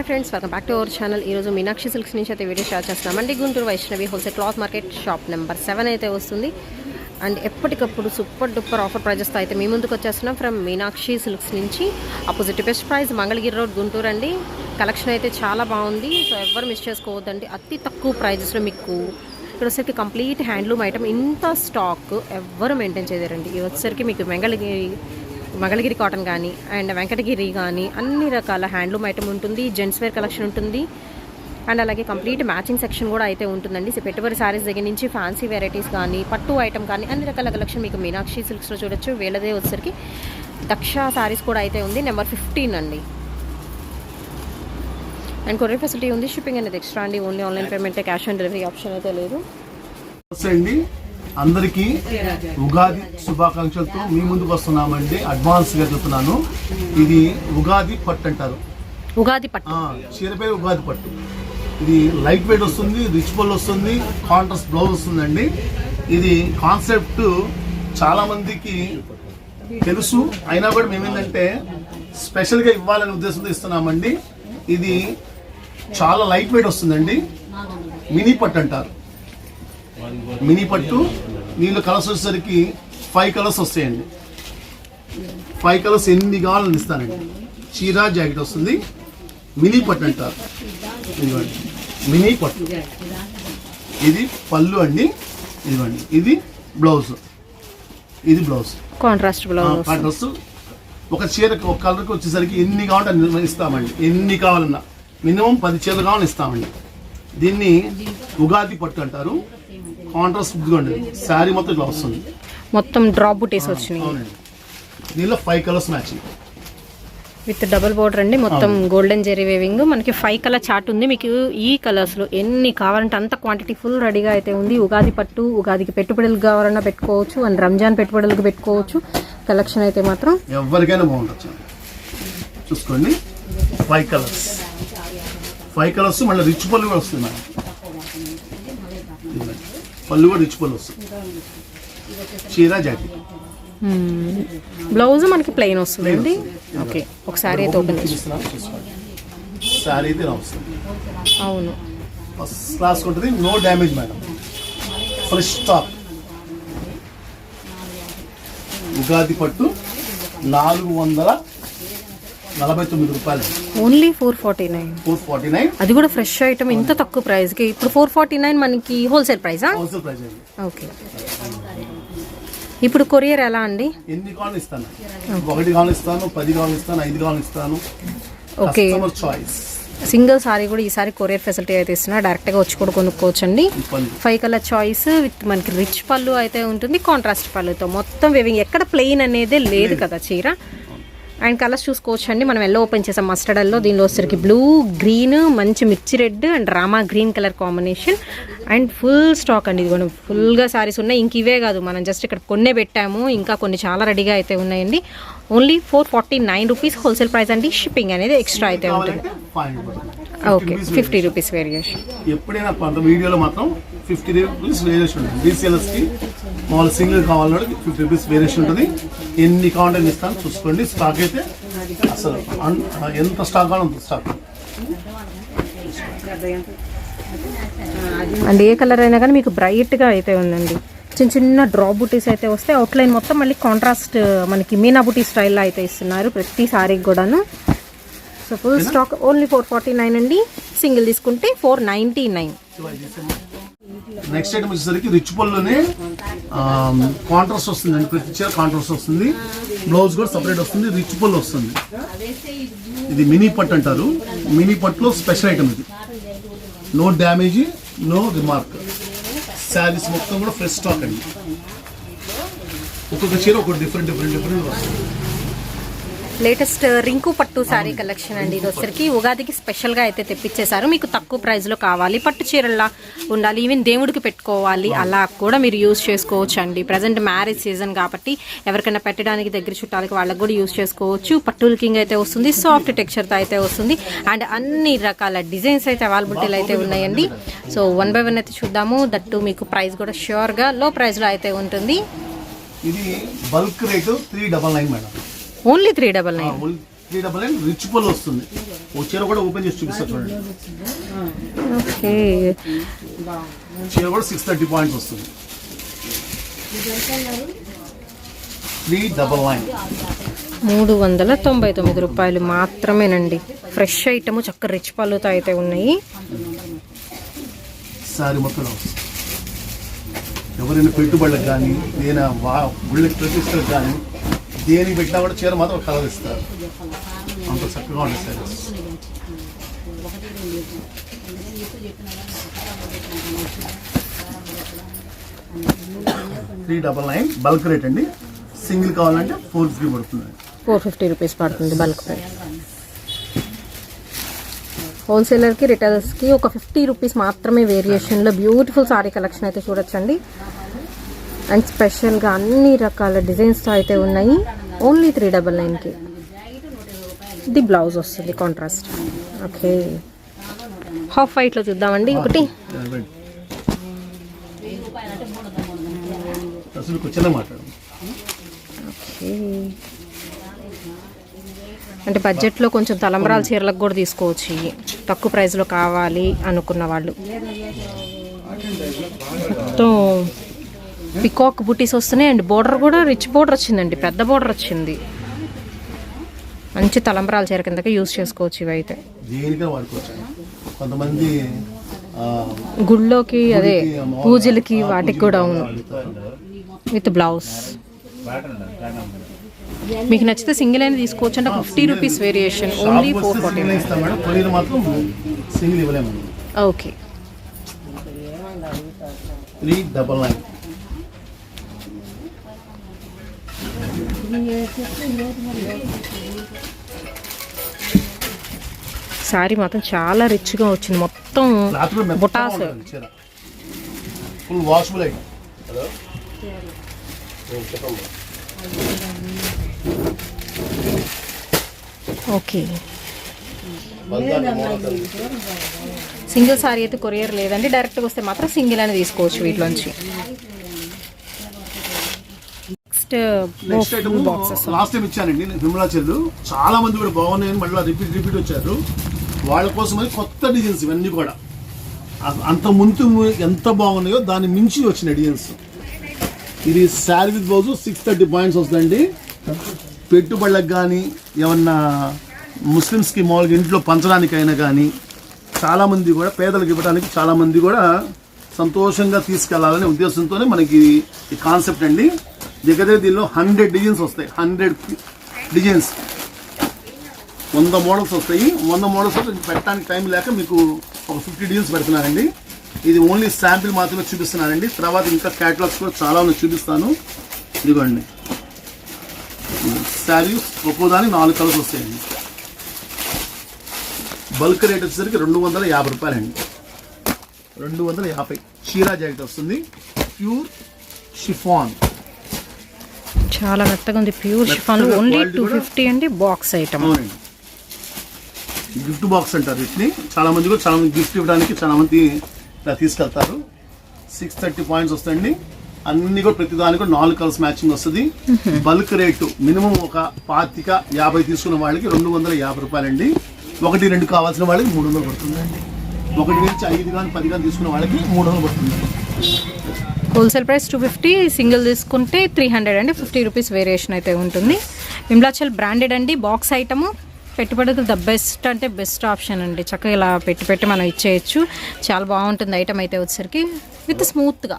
Hi friends welcome back to our channel ఈరోజు Meenakshi silks నుంచి అయితే వీడియో షేర్ చేస్తున్నామండి Guntur Vaishnavi wholesale cloth market shop number seven అయితే వస్తుంది. అండ్ ఎప్పటికప్పుడు సూపర్ డూపర్ ఆఫర్ ప్రైజెస్తో అయితే మీ ముందుకు వచ్చేస్తున్నాం. ఫ్రమ్ మీనాక్షి సిల్క్స్ నుంచి opposite best price Mangalagiri road Guntur అండి. కలెక్షన్ అయితే చాలా బాగుంది. సో ఎవరు మిస్ చేసుకోవద్దండి. అతి తక్కువ ప్రైజెస్లో మీకు ఇక్కడ వచ్చేసరికి కంప్లీట్ హ్యాండ్లూమ్ ఐటమ్. ఇంత స్టాక్ ఎవ్వరు మెయింటైన్ చేయలేరండి. ఇది వచ్చేసరికి మీకు మంగళగిరి మంగళగిరి కాటన్ కానీ అండ్ వెంకటగిరి కానీ అన్ని రకాల హ్యాండ్లూమ్ ఐటమ్ ఉంటుంది జెంట్స్ వేర్ కలెక్షన్ ఉంటుంది. అండ్ అలాగే కంప్లీట్ మ్యాచింగ్ సెక్షన్ కూడా అయితే ఉంటుందండి. సో పెట్టుబడి సారీస్ దగ్గర నుంచి ఫ్యాన్సీ వెరైటీస్ కానీ పట్టు ఐటమ్ కానీ అన్ని రకాల కలెక్షన్ మీకు మీనాక్షి సిల్క్స్లో చూడొచ్చు. వీళ్ళదే వచ్చేసరికి దక్ష సారీస్ కూడా అయితే ఉంది. నెంబర్ ఫిఫ్టీన్ అండి. అండ్ కొరియర్ ఫెసిలిటీ ఉంది. షిప్పింగ్ అనేది ఎక్స్ట్రా అండి. Only online payment cash on delivery option అయితే లేదు. అండి అందరికీ ఉగాది శుభాకాంక్షలతో మీ ముందుకు వస్తున్నామండి. అడ్వాన్స్గా చెప్తున్నాను. ఇది ఉగాది పట్టు అంటారు. ఉగాది పట్టు. ఆ, చీర పేరు ఉగాది పట్టు. ఇది లైట్ వెయిట్ వస్తుంది రిచ్ బల్ వస్తుంది కాంట్రాస్ట్ బ్లౌజ్ వస్తుందండి. ఇది కాన్సెప్ట్ చాలా మందికి తెలుసు. అయినా కూడా మేమేంటంటే స్పెషల్గా ఇవ్వాలనే ఉద్దేశంతో ఇస్తున్నామండి. ఇది చాలా లైట్ వెయిట్ వస్తుందండి. మినీ పట్టు అంటారు. మినీ పట్టు నీళ్ళు కలర్స్ వచ్చేసరికి ఫైవ్ కలర్స్ వస్తాయండి. ఫైవ్ కలర్స్ ఎన్ని కావాలని ఇస్తానండి? చీర జాకెట్ వస్తుంది. మినీ పట్టు అంటారు ఇదిగోండి. మినీ పట్టు. ఇది పళ్ళు అండి. ఇదిగోండి. ఇది బ్లౌజ్. ఇది బ్లౌజ్. కాంట్రాస్ట్ బ్లౌజ్ డ్రెస్ ఒక చీరకు ఒక కలర్కి వచ్చేసరికి ఎన్ని కావాలంటే ఇస్తామండి. ఎన్ని కావాలన్నా. మినిమం పది చీరలు కావాలని ఇస్తామండి. దీన్ని ఉగాది పట్టు అంటారు. కాంట్రాస్ట్ ఇదిగోండి శారీ మొత్తం ఇట్లా వస్తుంది. మొత్తం డ్రాప్ బుటీస్ వచ్చినాయి. అవునండి. దీనిలో five colours matching with double border అండి. మొత్తం గోల్డెన్ జెరీ వేవింగ్ మనకి ఫైవ్ కలర్ చార్ట్ ఉంది. మీకు ఈ కలర్స్లో ఎన్ని కావాలంటే అంత క్వాంటిటీ ఫుల్ రెడీగా అయితే ఉంది. ఉగాది పట్టు ఉగాదికి పెట్టుబడులకు కావాలన్నా పెట్టుకోవచ్చు. అండ్ రంజాన్ పెట్టుబడులకు పెట్టుకోవచ్చు. కలెక్షన్ అయితే మాత్రం ఎవరికైనా బాగుండొచ్చు చూసుకోండి. ఫైవ్ కలర్స్ ఫైవ్ కలర్స్ మళ్ళీ రిచ్ పళ్ళు కూడా వస్తుంది. పళ్ళు కూడా రిచ్ పళ్ళు వస్తుంది చీర జాకెట్. బ్లౌజ్ మనకి ప్లెయిన్ వస్తుందండి? ఓకే ఒకసారి అయితే ఓపెన్ శారీ అయితే వస్తుంది. అవును. ఫస్ట్ క్లాస్ ఉంటుంది no damage madam fresh stock Ugadi పట్టు నాలుగు వందల నలభై తొమ్మిది రూపాయలు. Only four forty nine. Four forty nine అది కూడా ఫ్రెష్ ఐటమ్ ఇంత తక్కువ ప్రైస్కి. ఇప్పుడు ఫోర్ ఫార్టీ నైన్ మనకి హోల్సేల్ ప్రైసా హోల్సేల్ ప్రైస్ ఓకే ఇప్పుడు కొరియర్ ఎలా అండి? ఎన్ని కావాలని ఇస్తాను? ఒకటి కావాలని ఇస్తాను పది కావాలని ఇస్తాను ఐదు కావాలని ఇస్తాను. ఓకే చాయిస్ సింగిల్ సారీ కూడా ఈసారి కొరియర్ ఫెసిలిటీ అయితే ఇస్తున్నా. డైరెక్ట్గా వచ్చి కూడా కొనుక్కోవచ్చు అండి ఫైవ్ కలర్ చాయిస్ విత్ మనకి రిచ్ పళ్ళు అయితే ఉంటుంది కాంట్రాస్ట్ పళ్ళుతో. మొత్తం వేవింగ్ ఎక్కడ ప్లెయిన్ అనేదే లేదు. కదా చీర? అండ్ కలర్స్ చూసుకోవచ్చు అండి మనం ఎల్లో ఓపెన్ చేసాం మస్టర్డల్లో దీనిలో వచ్చరికి బ్లూ గ్రీన్ మంచి మిర్చి red and Rama green colour combination. And full stock అండి ఇది ఫుల్గా సారీస్ ఉన్నాయి. ఇంక ఇవే కాదు. మనం జస్ట్ ఇక్కడ కొన్నే పెట్టాము. ఇంకా కొన్ని చాలా రెడీగా అయితే ఉన్నాయండి. Only four forty nine rupees wholesale price అండి. షిప్పింగ్ అనేది ఎక్స్ట్రా అయితే ఉంటుంది. ఓకే. Fifty rupees variation. ఎప్పుడైనా వీడియోలో మాత్రం ఫిఫ్టీ రూపీస్ వేరియేషన్ ఉంటుంది. మామూలు సింగిల్ కావాలన్నాడు ఫిఫ్టీ రూపీస్ వేరియేషన్ ఉంటుంది. ఎన్ని కావాలంటే ఇస్తాను చూసుకోండి. స్టాక్ అయితే అసలు ఎంత స్టాక్ కావాలో అంత స్టాక్ అండ్ ఏ కలర్ అయినా కానీ మీకు బ్రైట్గా అయితే ఉందండి. చిన్న చిన్న డ్రాప్ బుటీస్ అయితే వస్తే అవుట్లైన్ మొత్తం మళ్ళీ కాంట్రాస్ట్ మనకి మీనా బుటీ స్టైల్లో అయితే ఇస్తున్నారు ప్రతి సారీకి కూడాను. So full stock only four forty nine అండి. సింగిల్ తీసుకుంటే four ninety nine next item వచ్చేసరికి రిచ్ పళ్ళునే కాంట్రాస్ట్ వస్తుంది అండి ప్రతి చీర కాంట్రాస్ట్ వస్తుంది. బ్లౌజ్ కూడా సపరేట్ వస్తుంది రిచ్ పళ్ళు వస్తుంది. ఇది మినీ పట్ అంటారు. మినీ పట్లో స్పెషల్ ఐటమ్ ఇది. No damage no remark sarees మొత్తం కూడా ఫ్రెష్ స్టాక్ అండి. ఒక్కొక్క చీర ఒక డిఫరెంట్ డిఫరెంట్ డిఫరెంట్ వస్తుంది. లేటెస్ట్ రింకు పట్టు శారీ కలెక్షన్ అండి ఇది వచ్చరికి ఉగాదికి స్పెషల్గా అయితే తెప్పించేశారు. మీకు తక్కువ ప్రైస్లో కావాలి. పట్టు చీరల్లా ఉండాలి. ఈవెన్ దేవుడికి పెట్టుకోవాలి. అలా కూడా మీరు యూజ్ చేసుకోవచ్చు అండి ప్రజెంట్ మ్యారేజ్ సీజన్ కాబట్టి ఎవరికైనా పెట్టడానికి దగ్గర చుట్టాలకి వాళ్ళకి కూడా యూజ్ చేసుకోవచ్చు. పట్టు లుకింగ్ అయితే వస్తుంది. సాఫ్ట్ టెక్స్చర్తో అయితే వస్తుంది. అండ్ అన్ని రకాల డిజైన్స్ అయితే అవైలబిలిటీలు అయితే ఉన్నాయండి. సో వన్ బై వన్ అయితే చూద్దాము. దట్టు మీకు ప్రైస్ కూడా ష్యూర్గా లో ప్రైస్లో అయితే ఉంటుంది. ఇది bulk rate three double nine madam only three double nine. Three double nine rich పళ్ళు వస్తుంది. చీర కూడా ఓపెన్ చేసి చూపిస్తా చూడండి. ఓకే. చీర కూడా సిక్స్ థర్టీ పాయింట్స్ వస్తుంది. Three double nine. మూడు వందల తొంభై తొమ్మిది రూపాయలు మాత్రమేనండి. ఫ్రెష్ ఐటమ్ చక్క రిచ్ పళ్ళుతో అయితే ఉన్నాయి. సారీ మొత్తం ఎవరైనా పెట్టుబడులకు కానీ నేను గుళ్ళకి ప్రతిష్టలకు కానీ దేనికి పెట్టినా కూడా చీర మాత్రం కలర్ ఇస్తారు. అంత చక్కగా ఉంటుంది sarees three double nine bulk rate అండి. సింగిల్ కావాలంటే ఫోర్ ఫిఫ్టీ పడుతుంది. ఫోర్ ఫిఫ్టీ రూపీస్ పడుతుంది బల్క్ ప్రైస్ హోల్సేలర్కి రిటైలర్స్కి ఒక ఫిఫ్టీ రూపీస్ మాత్రమే వేరియేషన్లో బ్యూటిఫుల్ సారీ కలెక్షన్ అయితే చూడొచ్చండి. అండ్ స్పెషల్గా అన్ని రకాల డిజైన్స్తో అయితే ఉన్నాయి. ఓన్లీ త్రీ డబల్ నైన్కి ఇది బ్లౌజ్ వస్తుంది కాంట్రాస్ట్ ఓకే హాఫ్ వైట్లో చూద్దామండి ఒకటి. ఓకే అంటే బడ్జెట్లో కొంచెం తలంబరాల చీరలకు కూడా తీసుకోవచ్చు ఇవి. తక్కువ ప్రైస్లో కావాలి అనుకున్న వాళ్ళు. మొత్తం పికాక్ బుటీస్ వస్తున్నాయి అండ్ బోర్డర్ కూడా రిచ్ బోర్డర్ వచ్చిందండి పెద్ద బోర్డర్ వచ్చింది. మంచి తలంబరాల చీర కిందకి యూజ్ చేసుకోవచ్చు ఇవైతే. కొంతమంది ఆ, గుళ్ళోకి అదే పూజలకి వాటికి కూడా అవును. With blouse. మీకు నచ్చితే సింగిల్ అయినా తీసుకోవచ్చు అంటే fifty rupees variation only four forty okay. Three double nine. Saree మాత్రం చాలా రిచ్గా వచ్చింది. మొత్తం బుటాస్. Full washable item okay. Single saree అయితే కొరియర్ లేదండి. డైరెక్ట్గా వస్తే మాత్రం సింగిల్ అని తీసుకోవచ్చు వీటిలోంచి. Next next item boxes last time ఇచ్చానండి విమలా చెల్లు. చాలా మంది కూడా బాగున్నాయని మళ్ళీ రిపీట్ రిపీట్ వచ్చారు. వాళ్ళ కోసమని కొత్త డిజైన్స్ ఇవన్నీ కూడా. అంత ముందు ఎంత బాగున్నాయో దాన్ని మించి వచ్చిన డిజైన్స్ ఇది saree with blouse six thirty points వస్తుందండి. పెట్టుబడులకు కానీ ఏమన్నా ముస్లిమ్స్కి మామూలుగా ఇంట్లో పంచడానికైనా కానీ చాలామంది కూడా పేదలకు ఇవ్వడానికి చాలామంది కూడా సంతోషంగా తీసుకెళ్ళాలనే ఉద్దేశంతోనే మనకి ఈ కాన్సెప్ట్ అండి. దగ్గర దీనిలో హండ్రెడ్ డిజైన్స్ వస్తాయి. హండ్రెడ్ డిజైన్స్ వంద మోడల్స్ వస్తాయి. వంద మోడల్స్ పెట్టడానికి టైం లేక మీకు ఒక ఫిఫ్టీ డిజైన్స్ పెడుతున్నానండి ఇది ఓన్లీ శాంపిల్ మాత్రమే చూపిస్తున్నానండి తర్వాత ఇంకా క్యాటలాగ్స్ కూడా చాలా ఉన్నాయి చూపిస్తాను. ఇదిగోండి. శారీస్ ఒక్కోదానికి నాలుగు కలర్స్ వస్తాయండి. బల్క్ రేట్ వచ్చేసరికి రెండు వందల యాభై రూపాయలండి. రెండు వందల యాభై. చీరా జాకెట్ వస్తుంది. ప్యూర్ షిఫాన్ చాలా మెత్తగా ఉంది. Pure chiffon only two fifty అండి బాక్స్ ఐటమ్ గిఫ్ట్ బాక్స్ అంటారు వీటిని. చాలా మంది కూడా చాలా మంది గిఫ్ట్ ఇవ్వడానికి చాలా మంది తీసుకెళ్తారు. సిక్స్ థర్టీ పాయింట్స్ వస్తాయండి. అన్ని కూడా ప్రతి దానికి కూడా నాలుగు కలర్స్ మ్యాచింగ్ వస్తుంది. బల్క్ రేటు మినిమం ఒక పాతిక యాభై తీసుకున్న వాళ్ళకి రెండు వందల యాభై రూపాయలండి. ఒకటి రెండు కావాల్సిన వాళ్ళకి మూడు వందలు పడుతుందండి. ఒకటి నుంచి ఐదు కానీ పది కానీ తీసుకున్న వాళ్ళకి మూడు వందలు పడుతుంది wholesale price two fifty single తీసుకుంటే త్రీ హండ్రెడ్ అండి. ఫిఫ్టీ రూపీస్ వేరియేషన్ అయితే ఉంటుంది. విమ్లాచల్ బ్రాండెడ్ అండి. బాక్స్ ఐటము పెట్టుబడులకు ద బెస్ట్ అంటే బెస్ట్ ఆప్షన్ అండి. చక్కగా ఇలా పెట్టి పెట్టి మనం ఇచ్చేయచ్చు. చాలా బాగుంటుంది ఐటమ్ అయితే వచ్చేసరికి. విత్ స్మూత్గా.